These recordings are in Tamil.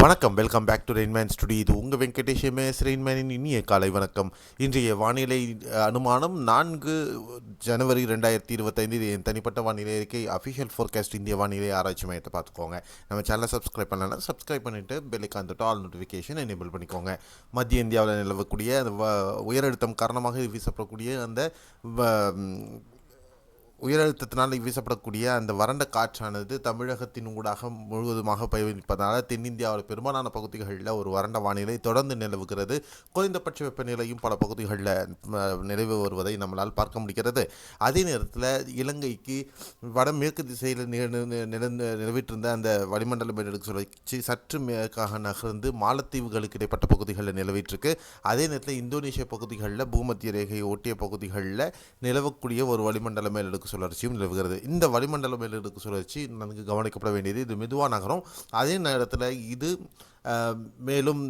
வணக்கம். Welcome back to rainman studio இது உங்கள் வெங்கடேஷ் எம்எஸ் ரெயின்மேனின் இனிய காலை வணக்கம். இன்றைய வானிலை அனுமானம் நான்கு ஜனவரி ரெண்டாயிரத்தி இருபத்தைந்து. இது என் தனிப்பட்ட வானிலை இருக்கை அஃபிஷியல் ஃபோர்காஸ்ட் இந்திய வானிலை ஆராய்ச்சி மையத்தை பார்த்துக்கோங்க. நம்ம சேனலை சப்ஸ்கிரைப் பண்ணலாம் சப்ஸ்கிரைப் பண்ணிவிட்டு பெல்லுக்கு அந்த ஆல் நோட்டிஃபிகேஷன் எனேபிள் பண்ணிக்கோங்க. மத்திய இந்தியாவில் நிலவக்கூடிய அந்த வ- உயரழுத்தம் காரணமாக வீசப்படக்கூடிய அந்த வ- உயரழுத்தத்தினால் வீசப்படக்கூடிய அந்த வறண்ட காற்றானது தமிழகத்தின் ஊடாக முழுவதுமாக பயணிப்பதால் தென்னிந்தியாவில் பெரும்பாலான பகுதிகளில் ஒரு வறண்ட வானிலை தொடர்ந்து நிலவுகிறது. குறைந்தபட்ச வெப்பநிலையும் பல பகுதிகளில் நிலவு வருவதை நம்மளால் பார்க்க முடிகிறது. அதே நேரத்தில் இலங்கைக்கு வடமேற்கு திசையில் நிலவிட்டிருந்த அந்த வளிமண்டல மேலடுக்கு சுழற்சி சற்று மேற்காக நகர்ந்து மாலத்தீவுகளுக்கு இடைப்பட்ட பகுதிகளில் நிலவிட்டிருக்கு. அதே நேரத்தில் இந்தோனேஷிய பகுதிகளில் பூமத்திய ரேகையை ஒட்டிய பகுதிகளில் நிலவக்கூடிய ஒரு வளிமண்டல மேலடுக்கு சுழற்சியும் நிலவுகிறது. இந்த வளிமண்டல மேலடுக்கு சுழற்சி நன்கு கவனிக்கப்பட வேண்டியது. இது மெதுவாக நகரும். அதே நேரத்தில் இது மேலும்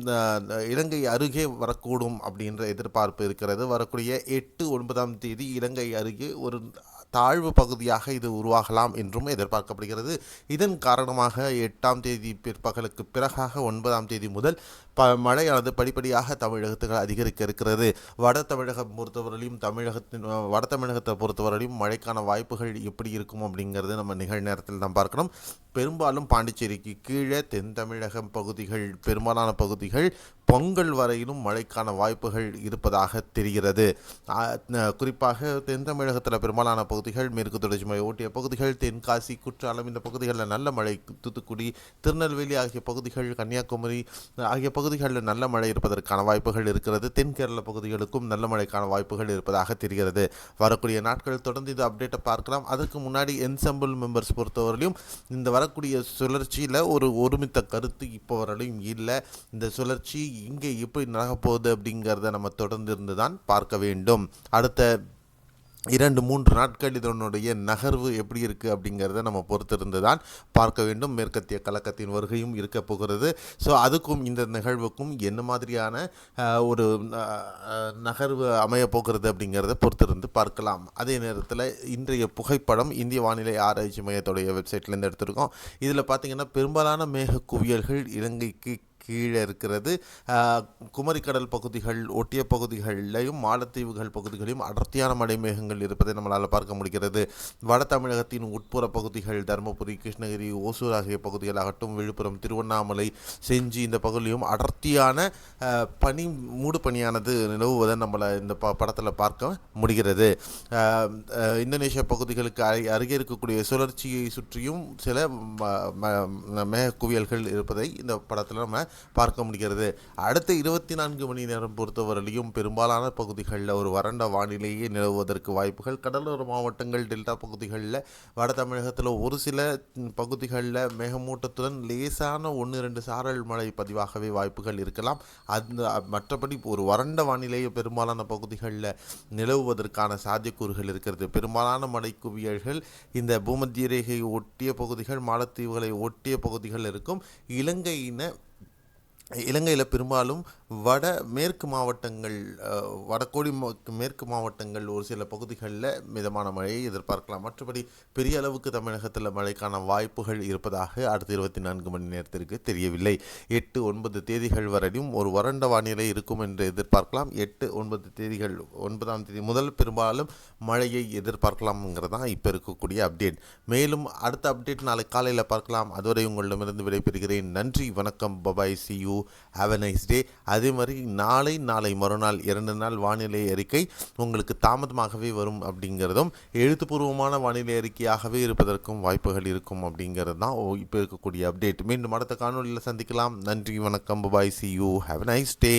இலங்கை அருகே வரக்கூடும் அப்படின்ற எதிர்பார்ப்பு இருக்கிறது. வரக்கூடிய எட்டு ஒன்பதாம் தேதி இலங்கை அருகே ஒரு தாழ்வு பகுதியாக இது உருவாகலாம் என்றும் எதிர்பார்க்கப்படுகிறது. இதன் காரணமாக எட்டாம் தேதி பிற்பகலுக்கு பிறகாக ஒன்பதாம் தேதி முதல் ப மழையானது படிப்படியாக தமிழகத்துக்கு அதிகரிக்க இருக்கிறது. வட தமிழகம் பொறுத்தவரையிலும் தமிழகத்தின் வட தமிழகத்தை பொறுத்தவரையிலும் மழைக்கான வாய்ப்புகள் எப்படி இருக்கும் அப்படிங்கிறது நம்ம நிகழ்நேரத்தில் தான் பார்க்கணும். பெரும்பாலும் பாண்டிச்சேரிக்கு கீழே தென் தமிழகம் பகுதிகள் பெரும்பாலான பகுதிகள் பொங்கல் வரையிலும் மழைக்கான வாய்ப்புகள் இருப்பதாக தெரிகிறது. குறிப்பாக தென் தமிழகத்தில் பெரும்பாலான பகுதிகள் மேற்கு தொடர்ச்சி மலை ஓட்டிய பகுதிகள் தென்காசி குற்றாலம் இந்த பகுதிகளில் நல்ல மழை தூத்துக்குடி திருநெல்வேலி ஆகிய பகுதிகள் கன்னியாகுமரி ஆகிய பகுதிகளில் நல்ல மழை இருப்பதற்கான வாய்ப்புகள் இருக்கிறது. தென் கேரள பகுதிகளுக்கும் நல்ல மழைக்கான வாய்ப்புகள் இருப்பதாக தெரிகிறது. வரக்கூடிய நாட்கள் தொடர்ந்து இது அப்டேட்டை பார்க்கலாம். அதற்கு முன்னாடி என்சம்பிள் மெம்பர்ஸ் பொறுத்தவரையிலும் இந்த வரக்கூடிய சுழற்சியில் ஒரு ஒருமித்த கருத்து இப்போ வரலையும் இல்லை. இந்த சுழற்சி இங்கே எப்படி நடக்கப்போகுது அப்படிங்கிறத நம்ம தொடர்ந்து இருந்து தான் பார்க்க வேண்டும். அடுத்த இரண்டு மூன்று நாட்கள் இதனுடைய நகர்வு எப்படி இருக்குது அப்படிங்கிறத நம்ம பொறுத்திருந்து தான் பார்க்க வேண்டும். மேற்கத்திய கலக்கத்தின் வருகையும் இருக்க போகிறது. ஸோ அதுக்கும் இந்த நிகழ்வுக்கும் என்ன மாதிரியான ஒரு நகர்வு அமைய போகிறது அப்படிங்கிறத பொறுத்திருந்து பார்க்கலாம். அதே நேரத்தில் இன்றைய புகைப்படம் இந்திய வானிலை ஆராய்ச்சி மையத்துடைய வெப்சைட்லேருந்து எடுத்திருக்கோம். இதில் பார்த்தீங்கன்னா பெரும்பாலான மேக குவியல்கள் இலங்கைக்கு கீழே இருக்கிறது. குமரிக்கடல் பகுதிகள் ஒட்டிய பகுதிகளிலையும் மாலத்தீவுகள் பகுதிகளையும் அடர்த்தியான மலைமேகங்கள் இருப்பதை நம்மளால் பார்க்க முடிகிறது. வட தமிழகத்தின் உட்புற பகுதிகள் தருமபுரி கிருஷ்ணகிரி ஓசூர் ஆகிய பகுதிகளாகட்டும் விழுப்புரம் திருவண்ணாமலை செஞ்சி இந்த பகுதியிலும் அடர்த்தியான பனி மூடு பனியானது நிலவுவதை நம்மளை இந்த ப படத்தில் பார்க்க முடிகிறது. இந்தோனேஷிய பகுதிகளுக்கு அருகே இருக்கக்கூடிய சுழற்சியை சுற்றியும் சில ம- ம- மேக குவியல்கள் இருப்பதை இந்த படத்தில் நம்ம பார்க்க முடிகிறது. அடுத்த இருபத்தி நான்கு மணி நேரம் பொறுத்தவரையிலும் பெரும்பாலான பகுதிகளில் ஒரு வறண்ட வானிலையே நிலவுவதற்கு வாய்ப்புகள். கடலோர மாவட்டங்கள் டெல்டா பகுதிகளில் வட தமிழகத்தில் ஒரு சில பகுதிகளில் மேகமூட்டத்துடன் லேசான ஒன்று ரெண்டு சாரல் மழை பதிவாகவே வாய்ப்புகள் இருக்கலாம். அந்த மற்றபடி ஒரு வறண்ட வானிலையை பெரும்பாலான பகுதிகளில் நிலவுவதற்கான சாத்தியக்கூறுகள் இருக்கிறது. பெரும்பாலான மழை குவியல்கள் இந்த பூமத்திய ரேகையை ஒட்டிய பகுதிகள் மாலத்தீவுகளை ஒட்டிய பகுதிகள் இருக்கும். இலங்கையின இலங்கையில் பெரும்பாலும் வட மேற்கு மாவட்டங்கள் வடகோடி மேற்கு மாவட்டங்கள் ஒரு சில பகுதிகளில் மிதமான மழையை எதிர்பார்க்கலாம். மற்றபடி பெரிய அளவுக்கு தமிழகத்தில் மழைக்கான வாய்ப்புகள் இருப்பதாக அடுத்த இருபத்தி நான்கு மணி நேரத்திற்கு தெரியவில்லை. எட்டு ஒன்பது தேதிகள் வரையும் ஒரு வறண்ட வானிலை இருக்கும் என்று எதிர்பார்க்கலாம். எட்டு ஒன்பது தேதிகள் ஒன்பதாம் தேதி முதல் பெரும்பாலும் மழையை எதிர்பார்க்கலாம்ங்கிறது தான் இப்போ இருக்கக்கூடிய அப்டேட் மேலும் அடுத்த அப்டேட் நாளை காலையில் பார்க்கலாம். அதுவரை உங்களிடமிருந்து விடைபெறுகிறேன். நன்றி வணக்கம் bye bye see you have a nice day அதே மாதிரி நாளை நாளை மறுநாள் இரண்டு நாள் வானிலை அறிக்கை உங்களுக்கு தாமதமாகவே வரும் அப்படிங்கிறதும் எழுத்துப்பூர்வமான வானிலை அறிக்கையாகவே இருப்பதற்கும் வாய்ப்புகள் இருக்கும் அப்படிங்கிறது தான் இப்போ இருக்கக்கூடிய அப்டேட் மீண்டும் அடுத்த காணொலியில் சந்திக்கலாம். நன்றி வணக்கம். Bye see you have a nice day